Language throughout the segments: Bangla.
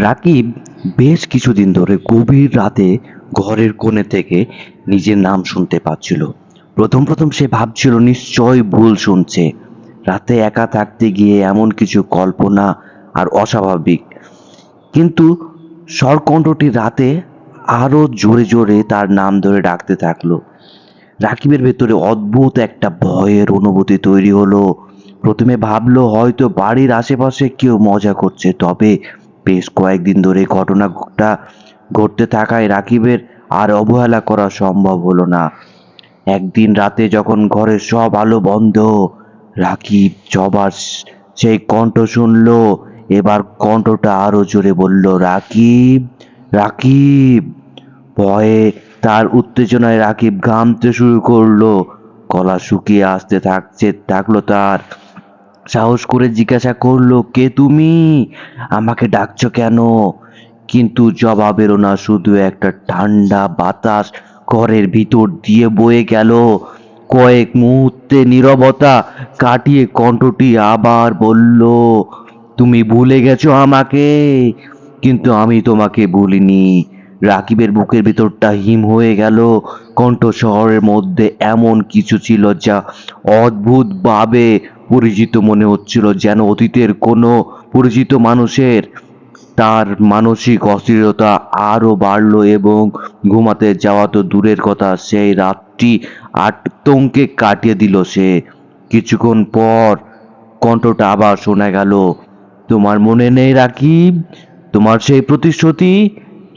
রাকিব বেশ কিছুদিন ধরে গভীর রাতে ঘরের কোণে থেকে নিজের নাম শুনতে পাচ্ছিল। প্রথম প্রথম সে ভাবছিল নিশ্চয় ভুল শুনছে। রাতে একা থাকতে গিয়ে এমন কিছু কল্পনা আর অস্বাভাবিক। কিন্তু স্বরকণ্ঠটি রাতে আরও জোরে জোরে তার নাম ধরে ডাকতে থাকল। রাকিবের ভেতরে অদ্ভুত একটা ভয়ের অনুভূতি তৈরি হলো। প্রথমে ভাবলো, হয়তো বাড়ির আশেপাশে কেউ মজা করছে, তবে বেশ কয়েকদিন ধরে ঘটনাটা ঘটতে থাকায় রাকিবের আর অবহেলা করা সম্ভব হলো না। একদিন রাতে যখন ঘরের সব আলো বন্ধ, রাকিব জবার সেই কণ্ঠ শুনল, এবার কণ্ঠটা আরও জোরে বলল, রাকিব রাকিব! ভয়ে তার উত্তেজনায় রাকিব ঘামতে শুরু করল, গলা শুকিয়ে আসতে থাকছে, থাকল তার। সাহস করে জিজ্ঞাসা করল, কে তুমি? আমাকে ডাকছো কেন? কিন্তু জবাব এলো না, শুধু একটা ঠান্ডা বাতাস ঘরের ভিতর দিয়ে বয়ে গেল। কয়েক মুহূর্তে নীরবতা কাটিয়ে কণ্ঠটি আবার বলল, তুমি ভুলে গেছো আমাকে, কিন্তু আমি তোমাকে ভুলিনি। রাকিবের বুকের ভিতরটা হিম হয়ে গেল। কণ্ঠ শহরের মধ্যে এমন কিছু ছিল যা অদ্ভুতভাবে পরিচিত মনে হচ্ছিল যেন অতীতের কোনো পরিচিত মানুষের। তার মানসিক অস্থিরতা আরও বাড়লো এবং ঘুমাতে যাওয়া তো দূরের কথা, সেই রাতটি আতঙ্কে কাটিয়ে দিল সে। কিছুক্ষণ পর কণ্ঠটা আবার শোনা গেল, তোমার মনে নেই রাকিব? তোমার সেই প্রতিশ্রুতি?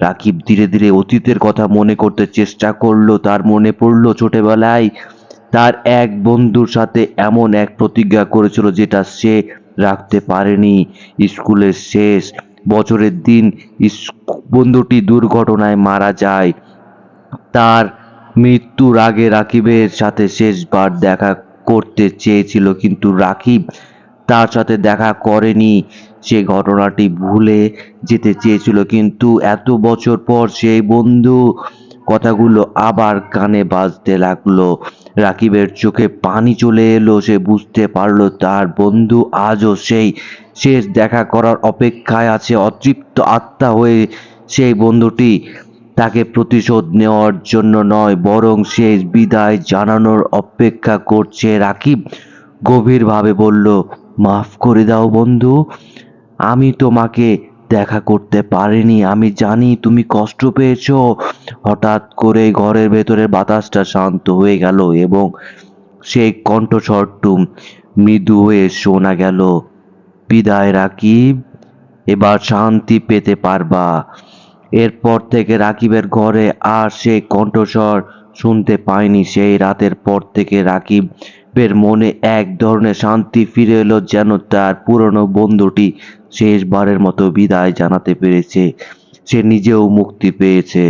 রাকিব ধীরে ধীরে অতীতের কথা মনে করতে চেষ্টা করল, তার মনে পড়ল ছোটবেলায় তার এক বন্ধুর সাথে এমন এক প্রতিজ্ঞা করেছিল যেটা সে রাখতে পারেনি। স্কুলের শেষ বছরের দিন বন্ধুটি দুর্ঘটনায় মারা যায়। তার মৃত্যুর আগে রাকিবের সাথে শেষবার দেখা করতে চেয়েছিল, কিন্তু রাকিব তার সাথে দেখা করেনি। সে ঘটনাটি ভুলে যেতে চেয়েছিল, কিন্তু এত বছর পর সেই বন্ধু কথাগুলো আবার কানে বাজতে লাগল। রাকিবের চোখে পানি চলে এলো, সে বুঝতে পারল তার বন্ধু আজও সেই শেষ দেখা করার অপেক্ষায় আছে, অতৃপ্ত আত্মা হয়ে সেই বন্ধুটি তাকে প্রতিশোধ নেওয়ার জন্য নয়, বরং শেষ বিদায় জানানোর অপেক্ষা করছে। রাকিব গভীরভাবে বলল, মাফ করে দাও বন্ধু, আমি তোমাকে দেখা করতে পারিনি। আমি জানি তুমি কষ্ট পেয়েছ। হঠাৎ করে ঘরের ভেতরের বাতাসটা শান্ত হয়ে গেল এবং সেই কণ্ঠস্বরটু মৃদু হয়ে শোনা গেল, বিদায় রাকিব, এবার শান্তি পেতে পারবা। এরপর থেকে রাকিবের ঘরে আর সেই কণ্ঠস্বর শুনতে পায়নি। সেই রাতের পর থেকে রাকিবের মনে এক ধরনের শান্তি ফিরে এলো যেন তার পুরনো বন্ধুটি শেষবারের মতো বিদায় জানাতে পেরেছে। সে নিজেও মুক্তি পেয়েছে।